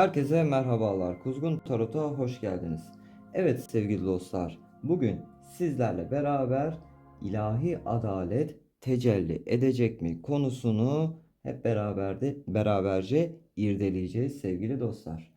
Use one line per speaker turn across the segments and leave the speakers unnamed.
Herkese merhabalar. Kuzgun Tarot'a hoş geldiniz. Evet sevgili dostlar, bugün sizlerle beraber ilahi adalet tecelli edecek mi konusunu hep beraber de beraberce irdeleyeceğiz sevgili dostlar.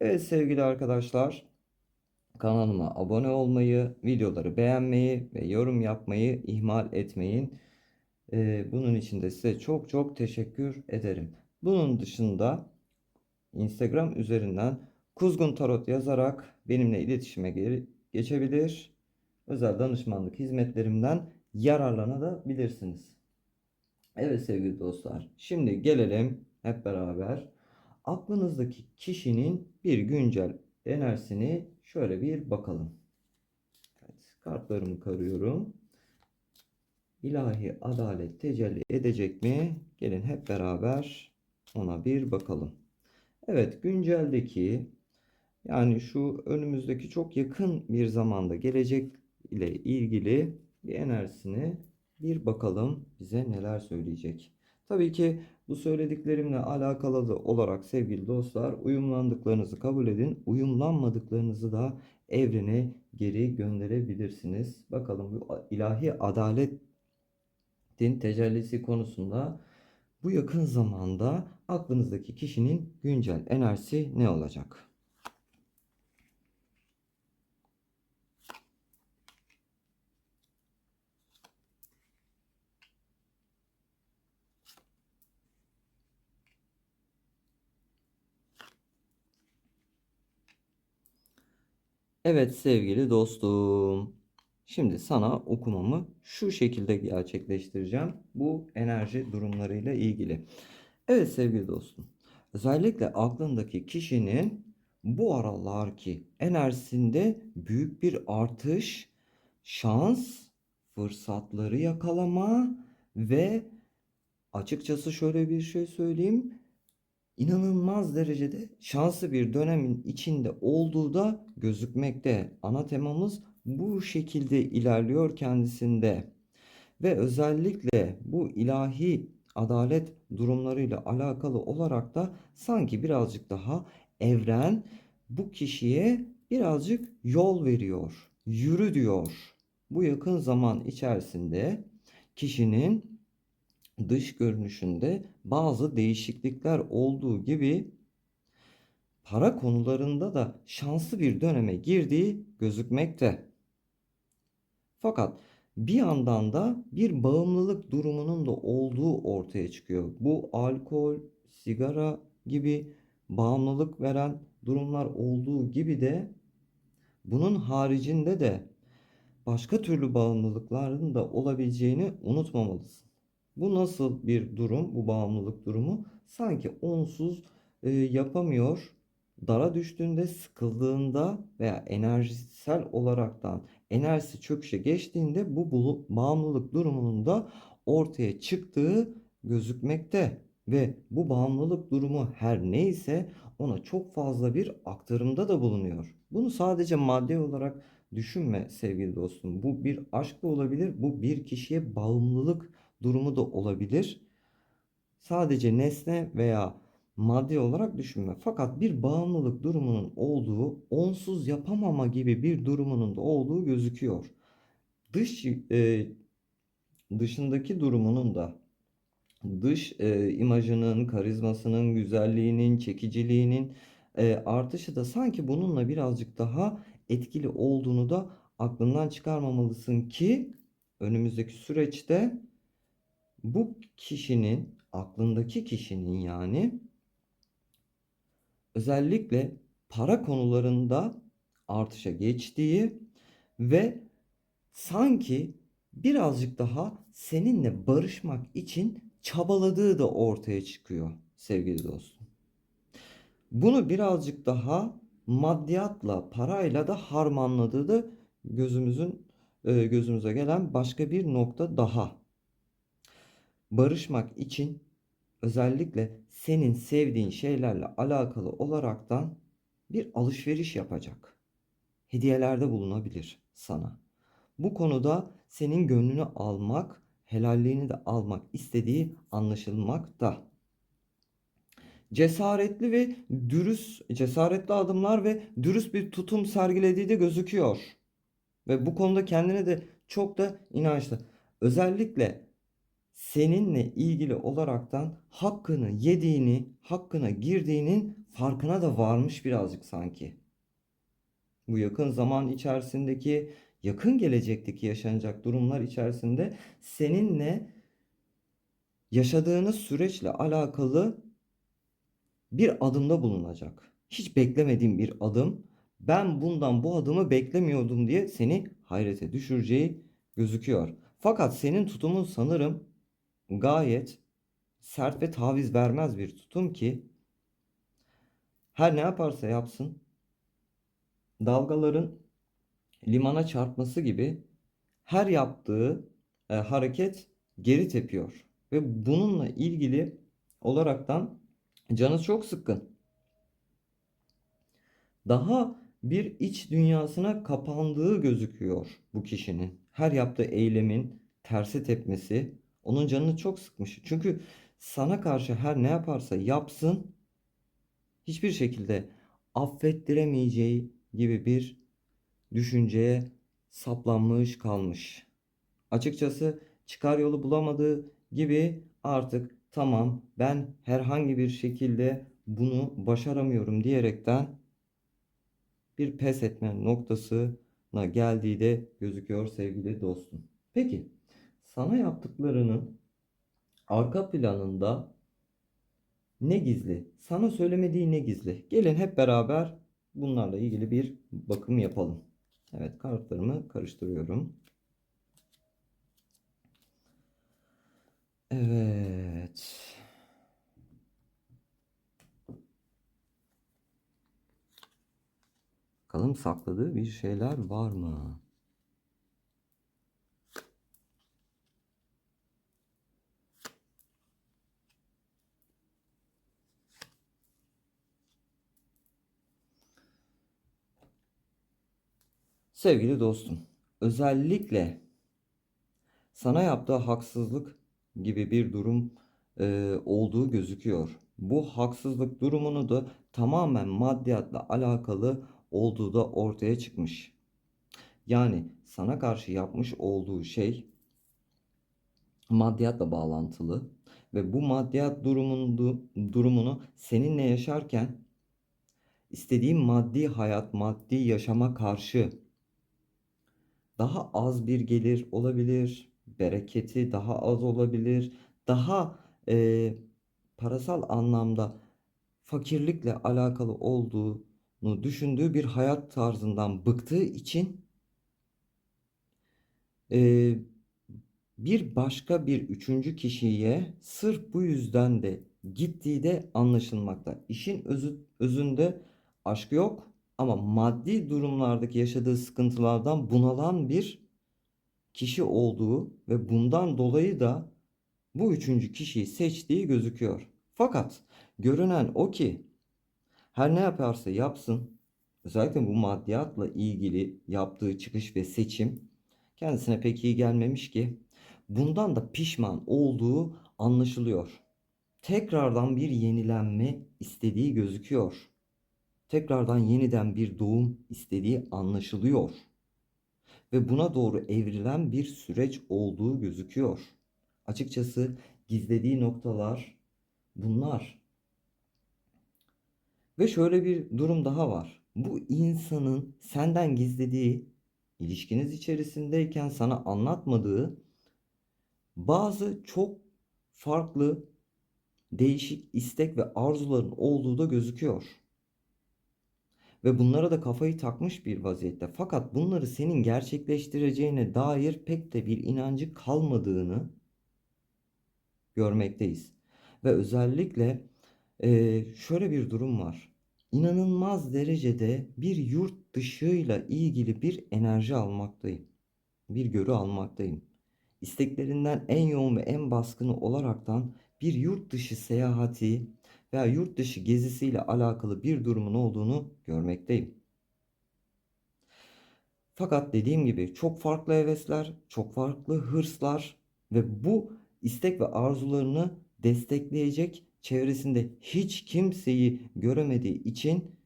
Evet sevgili arkadaşlar, kanalıma abone olmayı, videoları beğenmeyi ve yorum yapmayı ihmal etmeyin. Ee, bunun için de size çok çok teşekkür ederim. Bunun dışında Instagram üzerinden Kuzgun Tarot yazarak benimle iletişime ge- geçebilir. Özel danışmanlık hizmetlerimden yararlanabilirsiniz. Evet sevgili dostlar. Şimdi gelelim hep beraber aklınızdaki kişinin bir güncel enerjisini şöyle bir bakalım. Evet, kartlarımı karıyorum. İlahi adalet tecelli edecek mi? Gelin hep beraber ona bir bakalım. Evet, günceldeki yani şu önümüzdeki çok yakın bir zamanda gelecek ile ilgili bir enerjisini bir bakalım bize neler söyleyecek. Tabii ki bu söylediklerimle alakalı olarak sevgili dostlar uyumlandıklarınızı kabul edin. Uyumlanmadıklarınızı da evrene geri gönderebilirsiniz. Bakalım bu ilahi adaletin tecellisi konusunda bu yakın zamanda aklınızdaki kişinin güncel enerjisi ne olacak? Evet sevgili dostum. Şimdi sana okumamı şu şekilde gerçekleştireceğim. Bu enerji durumlarıyla ilgili. Evet sevgili dostum. Özellikle aklındaki kişinin bu aralar ki enerjisinde büyük bir artış, şans, fırsatları yakalama ve açıkçası şöyle bir şey söyleyeyim. İnanılmaz derecede şanslı bir dönemin içinde olduğu da gözükmekte. Ana temamız bu şekilde ilerliyor kendisinde. Ve özellikle bu ilahi adalet durumlarıyla alakalı olarak da sanki birazcık daha evren bu kişiye birazcık yol veriyor. Yürü diyor. Bu yakın zaman içerisinde kişinin dış görünüşünde bazı değişiklikler olduğu gibi para konularında da şanslı bir döneme girdiği gözükmekte. Fakat bir yandan da bir bağımlılık durumunun da olduğu ortaya çıkıyor. Bu alkol, sigara gibi bağımlılık veren durumlar olduğu gibi de bunun haricinde de başka türlü bağımlılıkların da olabileceğini unutmamalısın. Bu nasıl bir durum, bu bağımlılık durumu? Sanki onsuz e, yapamıyor, dara düştüğünde, sıkıldığında veya enerjisel olaraktan enerjisi çöküşe geçtiğinde bu bağımlılık durumunun da ortaya çıktığı gözükmekte ve bu bağımlılık durumu her neyse ona çok fazla bir aktarımda da bulunuyor. Bunu sadece maddi olarak düşünme sevgili dostum. Bu bir aşk da olabilir, bu bir kişiye bağımlılık durumu da olabilir. Sadece nesne veya maddi olarak düşünme. Fakat bir bağımlılık durumunun olduğu, onsuz yapamama gibi bir durumunun da olduğu gözüküyor. Dış e, dışındaki durumunun da dış e, imajının, karizmasının, güzelliğinin, çekiciliğinin e, artışı da sanki bununla birazcık daha etkili olduğunu da aklından çıkarmamalısın ki önümüzdeki süreçte bu kişinin, aklındaki kişinin yani özellikle para konularında artışa geçtiği ve sanki birazcık daha seninle barışmak için çabaladığı da ortaya çıkıyor sevgili dostum. Bunu birazcık daha maddiyatla, parayla da harmanladığı da gözümüzün e, gözümüze gelen başka bir nokta daha. Barışmak için özellikle senin sevdiğin şeylerle alakalı olaraktan bir alışveriş yapacak. Hediyelerde bulunabilir sana. Bu konuda senin gönlünü almak, helalliğini de almak istediği anlaşılmakta. cesaretli ve dürüst, cesaretli adımlar ve dürüst bir tutum sergilediği de gözüküyor. Ve bu konuda kendine de çok da inançlı. Özellikle seninle ilgili olaraktan hakkını yediğini, hakkına girdiğinin farkına da varmış birazcık sanki. Bu yakın zaman içerisindeki, yakın gelecekteki yaşanacak durumlar içerisinde seninle yaşadığınız süreçle alakalı bir adımda bulunacak. Hiç beklemediğim bir adım. Ben bundan bu adımı beklemiyordum diye seni hayrete düşüreceği gözüküyor. Fakat senin tutumun sanırım gayet sert ve taviz vermez bir tutum ki her ne yaparsa yapsın dalgaların limana çarpması gibi her yaptığı e, hareket geri tepiyor ve bununla ilgili olaraktan canı çok sıkkın. Daha bir iç dünyasına kapandığı gözüküyor bu kişinin. Her yaptığı eylemin tersi tepmesi onun canını çok sıkmış. Çünkü sana karşı her ne yaparsa yapsın hiçbir şekilde affettiremeyeceği gibi bir düşünceye saplanmış kalmış. Açıkçası çıkar yolu bulamadığı gibi artık tamam ben herhangi bir şekilde bunu başaramıyorum diyerekten bir pes etme noktasına geldiği de gözüküyor sevgili dostum. Peki sana yaptıklarının arka planında ne gizli? Sana söylemediği ne gizli? Gelin hep beraber bunlarla ilgili bir bakım yapalım. Evet kartlarımı karıştırıyorum. Evet. Bakalım sakladığı bir şeyler var mı? Sevgili dostum, özellikle sana yaptığı haksızlık gibi bir durum e, olduğu gözüküyor. Bu haksızlık durumunu da tamamen maddiyatla alakalı olduğu da ortaya çıkmış. Yani sana karşı yapmış olduğu şey maddiyatla bağlantılı ve bu maddiyat durumunu, durumunu seninle yaşarken istediğin maddi hayat, maddi yaşama karşı daha az bir gelir olabilir, bereketi daha az olabilir, daha e, parasal anlamda fakirlikle alakalı olduğunu düşündüğü bir hayat tarzından bıktığı için e, bir başka bir üçüncü kişiye sırf bu yüzden de gittiği de anlaşılmakta. İşin özü, özünde aşk yok ama maddi durumlardaki yaşadığı sıkıntılardan bunalan bir kişi olduğu ve bundan dolayı da bu üçüncü kişiyi seçtiği gözüküyor. Fakat görünen o ki her ne yaparsa yapsın özellikle bu maddiyatla ilgili yaptığı çıkış ve seçim kendisine pek iyi gelmemiş ki bundan da pişman olduğu anlaşılıyor. Tekrardan bir yenilenme istediği gözüküyor. Tekrardan yeniden bir doğum istediği anlaşılıyor. Ve buna doğru evrilen bir süreç olduğu gözüküyor. Açıkçası gizlediği noktalar bunlar. Ve şöyle bir durum daha var. Bu insanın senden gizlediği, ilişkiniz içerisindeyken sana anlatmadığı bazı çok farklı değişik istek ve arzuların olduğu da gözüküyor. Ve bunlara da kafayı takmış bir vaziyette. Fakat bunları senin gerçekleştireceğine dair pek de bir inancı kalmadığını görmekteyiz. Ve özellikle e, şöyle bir durum var. İnanılmaz derecede bir yurt dışıyla ilgili bir enerji almaktayım. Bir görü almaktayım. İsteklerinden en yoğun ve en baskını olaraktan bir yurt dışı seyahati veya yurt dışı gezisiyle alakalı bir durumun olduğunu görmekteyim. Fakat dediğim gibi çok farklı hevesler, çok farklı hırslar ve bu istek ve arzularını destekleyecek çevresinde hiç kimseyi göremediği için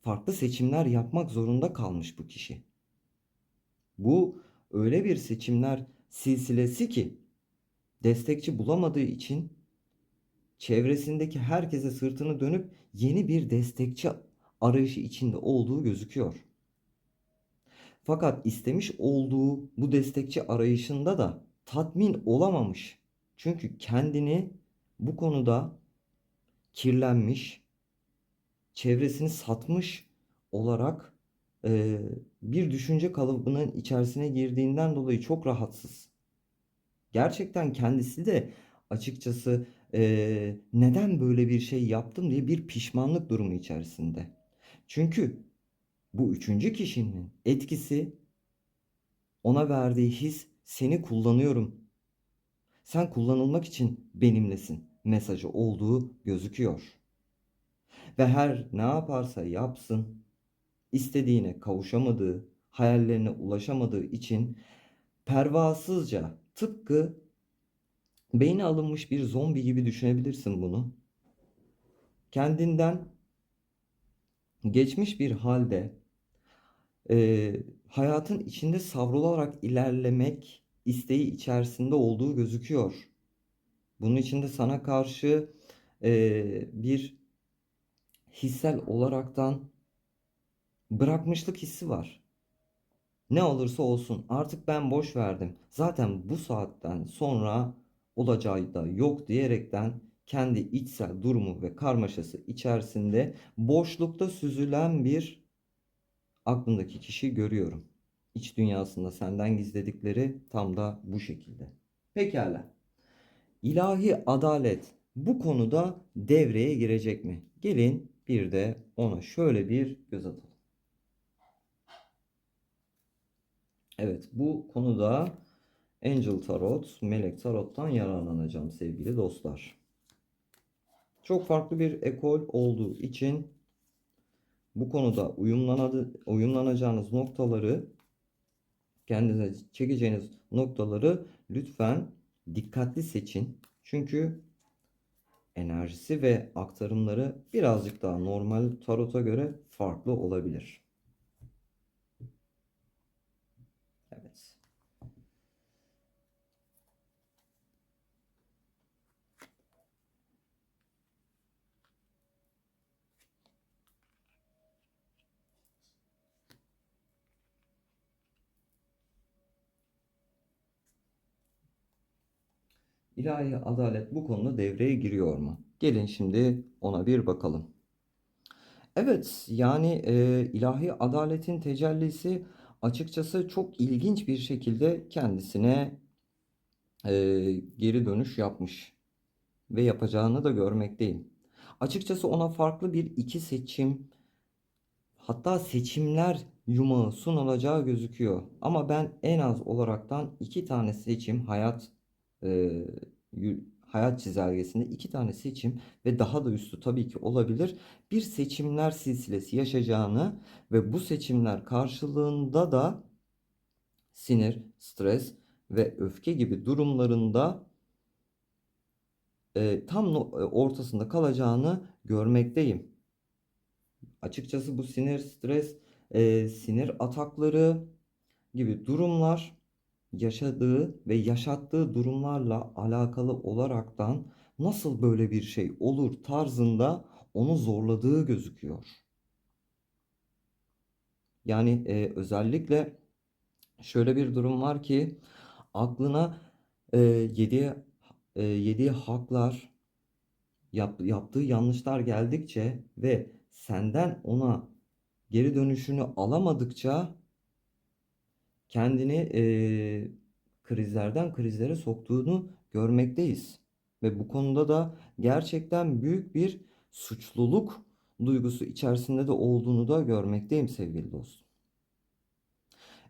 farklı seçimler yapmak zorunda kalmış bu kişi. Bu öyle bir seçimler silsilesi ki destekçi bulamadığı için çevresindeki herkese sırtını dönüp yeni bir destekçi arayışı içinde olduğu gözüküyor. Fakat istemiş olduğu bu destekçi arayışında da tatmin olamamış. Çünkü kendini bu konuda kirlenmiş, çevresini satmış olarak e, bir düşünce kalıbının içerisine girdiğinden dolayı çok rahatsız. Gerçekten kendisi de açıkçası e, neden böyle bir şey yaptım diye bir pişmanlık durumu içerisinde. Çünkü bu üçüncü kişinin etkisi ona verdiği his seni kullanıyorum. Sen kullanılmak için benimlesin mesajı olduğu gözüküyor. Ve her ne yaparsa yapsın istediğine kavuşamadığı, hayallerine ulaşamadığı için pervasızca tıpkı beyni alınmış bir zombi gibi düşünebilirsin bunu. Kendinden geçmiş bir halde e, hayatın içinde savrularak ilerlemek isteği içerisinde olduğu gözüküyor. Bunun içinde sana karşı e, bir hissel olaraktan bırakmışlık hissi var. Ne olursa olsun artık ben boş verdim. Zaten bu saatten sonra olacağı da yok diyerekten kendi içsel durumu ve karmaşası içerisinde boşlukta süzülen bir aklındaki kişi görüyorum. İç dünyasında senden gizledikleri tam da bu şekilde. Pekala. İlahi adalet bu konuda devreye girecek mi? Gelin bir de ona şöyle bir göz atalım. Evet bu konuda Angel Tarot, Melek Tarot'tan yararlanacağım sevgili dostlar. Çok farklı bir ekol olduğu için bu konuda uyumlanacağınız noktaları kendinize çekeceğiniz noktaları lütfen dikkatli seçin. Çünkü enerjisi ve aktarımları birazcık daha normal tarota göre farklı olabilir. Evet. İlahi adalet bu konuda devreye giriyor mu? Gelin şimdi ona bir bakalım. Evet, yani e, ilahi adaletin tecellisi açıkçası çok ilginç bir şekilde kendisine e, geri dönüş yapmış ve yapacağını da görmekteyim. Açıkçası ona farklı bir iki seçim hatta seçimler yumağı sunulacağı gözüküyor. Ama ben en az olaraktan iki tane seçim hayat e, hayat çizelgesinde iki tane seçim ve daha da üstü tabii ki olabilir. Bir seçimler silsilesi yaşayacağını ve bu seçimler karşılığında da sinir, stres ve öfke gibi durumlarında e, tam ortasında kalacağını görmekteyim. Açıkçası bu sinir, stres, e, sinir atakları gibi durumlar yaşadığı ve yaşattığı durumlarla alakalı olaraktan nasıl böyle bir şey olur tarzında onu zorladığı gözüküyor. Yani e, özellikle şöyle bir durum var ki aklına e, yediği, e, yediği haklar yap, yaptığı yanlışlar geldikçe ve senden ona geri dönüşünü alamadıkça kendini e, krizlerden krizlere soktuğunu görmekteyiz. Ve bu konuda da gerçekten büyük bir suçluluk duygusu içerisinde de olduğunu da görmekteyim sevgili dostum.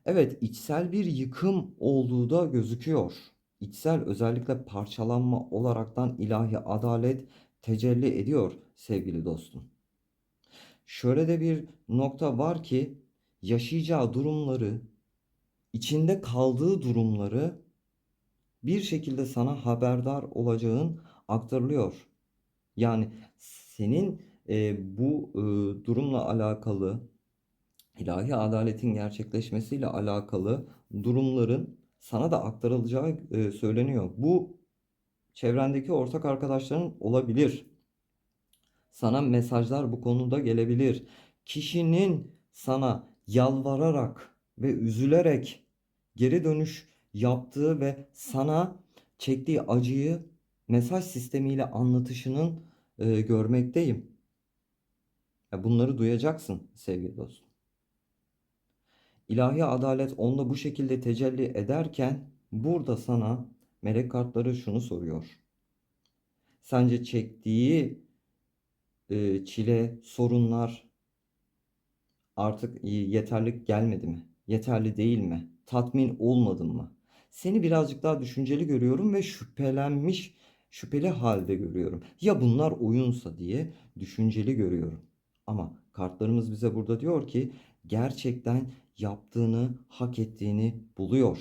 Evet içsel bir yıkım olduğu da gözüküyor. İçsel özellikle parçalanma olaraktan ilahi adalet tecelli ediyor sevgili dostum. Şöyle de bir nokta var ki yaşayacağı durumları içinde kaldığı durumları bir şekilde sana haberdar olacağın aktarılıyor. Yani senin e, bu e, durumla alakalı ilahi adaletin gerçekleşmesiyle alakalı durumların sana da aktarılacağı e, söyleniyor. Bu çevrendeki ortak arkadaşların olabilir. Sana mesajlar bu konuda gelebilir. Kişinin sana yalvararak ve üzülerek geri dönüş yaptığı ve sana çektiği acıyı mesaj sistemiyle anlatışının e, görmekteyim. Ya bunları duyacaksın sevgili dostum. İlahi adalet onda bu şekilde tecelli ederken burada sana melek kartları şunu soruyor. Sence çektiği e, çile, sorunlar artık yeterli gelmedi mi? Yeterli değil mi? Tatmin olmadın mı? Seni birazcık daha düşünceli görüyorum ve şüphelenmiş, şüpheli halde görüyorum. Ya bunlar oyunsa diye düşünceli görüyorum. Ama kartlarımız bize burada diyor ki gerçekten yaptığını, hak ettiğini buluyor.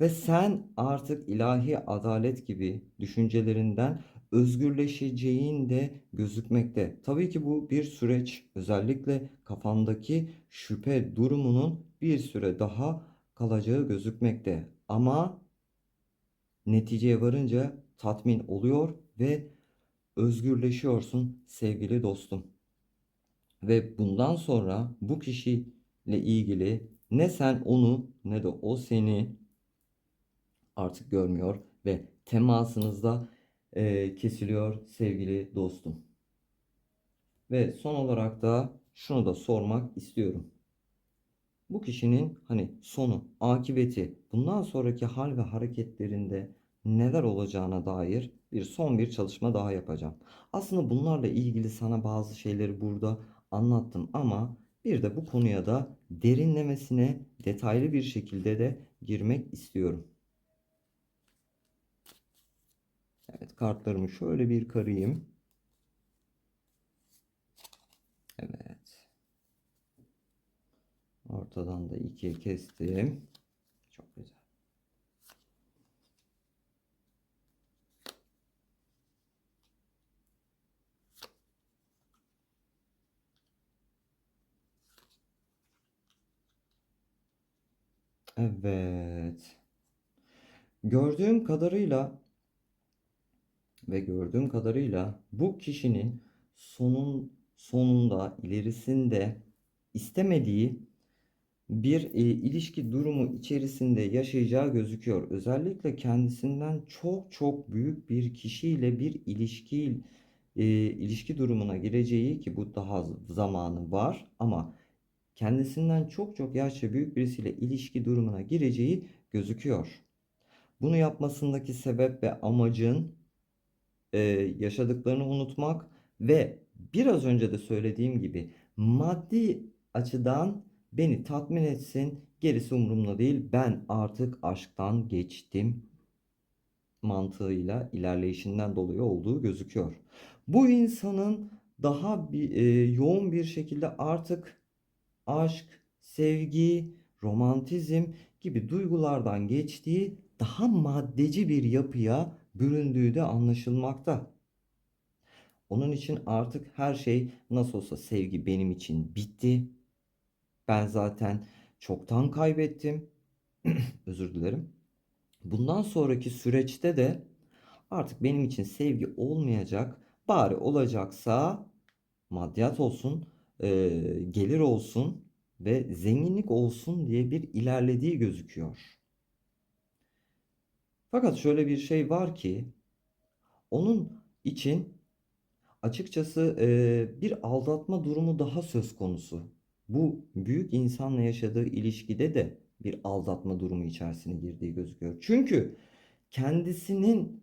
Ve sen artık ilahi adalet gibi düşüncelerinden özgürleşeceğin de gözükmekte. Tabii ki bu bir süreç. Özellikle kafandaki şüphe durumunun bir süre daha kalacağı gözükmekte. Ama neticeye varınca tatmin oluyor ve özgürleşiyorsun sevgili dostum. Ve bundan sonra bu kişiyle ilgili ne sen onu ne de o seni artık görmüyor ve temasınızda e, kesiliyor sevgili dostum. Ve son olarak da şunu da sormak istiyorum. Bu kişinin hani sonu, akıbeti, bundan sonraki hal ve hareketlerinde neler olacağına dair bir son bir çalışma daha yapacağım. Aslında bunlarla ilgili sana bazı şeyleri burada anlattım ama bir de bu konuya da derinlemesine detaylı bir şekilde de girmek istiyorum. Evet kartlarımı şöyle bir karayım. Evet. Ortadan da ikiye kestim. Çok güzel. Evet. Gördüğüm kadarıyla ve gördüğüm kadarıyla bu kişinin sonun sonunda ilerisinde istemediği bir e, ilişki durumu içerisinde yaşayacağı gözüküyor. Özellikle kendisinden çok çok büyük bir kişiyle bir ilişki e, ilişki durumuna gireceği ki bu daha zamanı var ama kendisinden çok çok yaşça büyük birisiyle ilişki durumuna gireceği gözüküyor. Bunu yapmasındaki sebep ve amacın e, yaşadıklarını unutmak ve biraz önce de söylediğim gibi maddi açıdan beni tatmin etsin gerisi umurumda değil ben artık aşktan geçtim mantığıyla ilerleyişinden dolayı olduğu gözüküyor. Bu insanın daha bir, e, yoğun bir şekilde artık aşk, sevgi, romantizm gibi duygulardan geçtiği daha maddeci bir yapıya büründüğü de anlaşılmakta. Onun için artık her şey nasıl olsa sevgi benim için bitti. Ben zaten çoktan kaybettim. Özür dilerim. Bundan sonraki süreçte de artık benim için sevgi olmayacak. Bari olacaksa maddiyat olsun, e, gelir olsun ve zenginlik olsun diye bir ilerlediği gözüküyor. Fakat şöyle bir şey var ki onun için açıkçası e, bir aldatma durumu daha söz konusu. Bu büyük insanla yaşadığı ilişkide de bir aldatma durumu içerisine girdiği gözüküyor. Çünkü kendisinin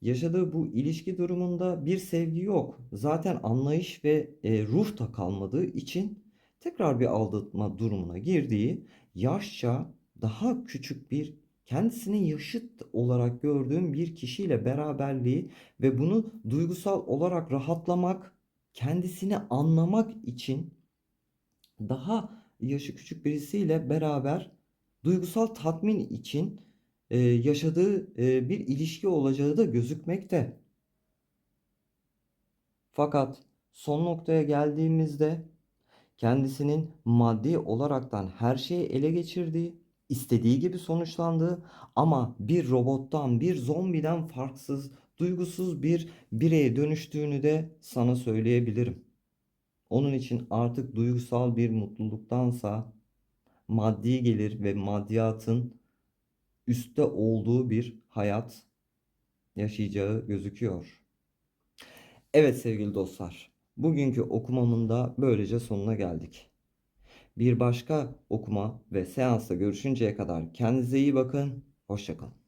yaşadığı bu ilişki durumunda bir sevgi yok. Zaten anlayış ve e, ruh da kalmadığı için tekrar bir aldatma durumuna girdiği yaşça daha küçük bir kendisini yaşıt olarak gördüğüm bir kişiyle beraberliği ve bunu duygusal olarak rahatlamak, kendisini anlamak için daha yaşı küçük birisiyle beraber duygusal tatmin için e, yaşadığı e, bir ilişki olacağı da gözükmekte. Fakat son noktaya geldiğimizde kendisinin maddi olaraktan her şeyi ele geçirdiği, istediği gibi sonuçlandığı ama bir robottan, bir zombiden farksız, duygusuz bir bireye dönüştüğünü de sana söyleyebilirim. Onun için artık duygusal bir mutluluktansa maddi gelir ve maddiyatın üstte olduğu bir hayat yaşayacağı gözüküyor. Evet sevgili dostlar, bugünkü okumamın da böylece sonuna geldik. Bir başka okuma ve seansta görüşünceye kadar kendinize iyi bakın, hoşçakalın.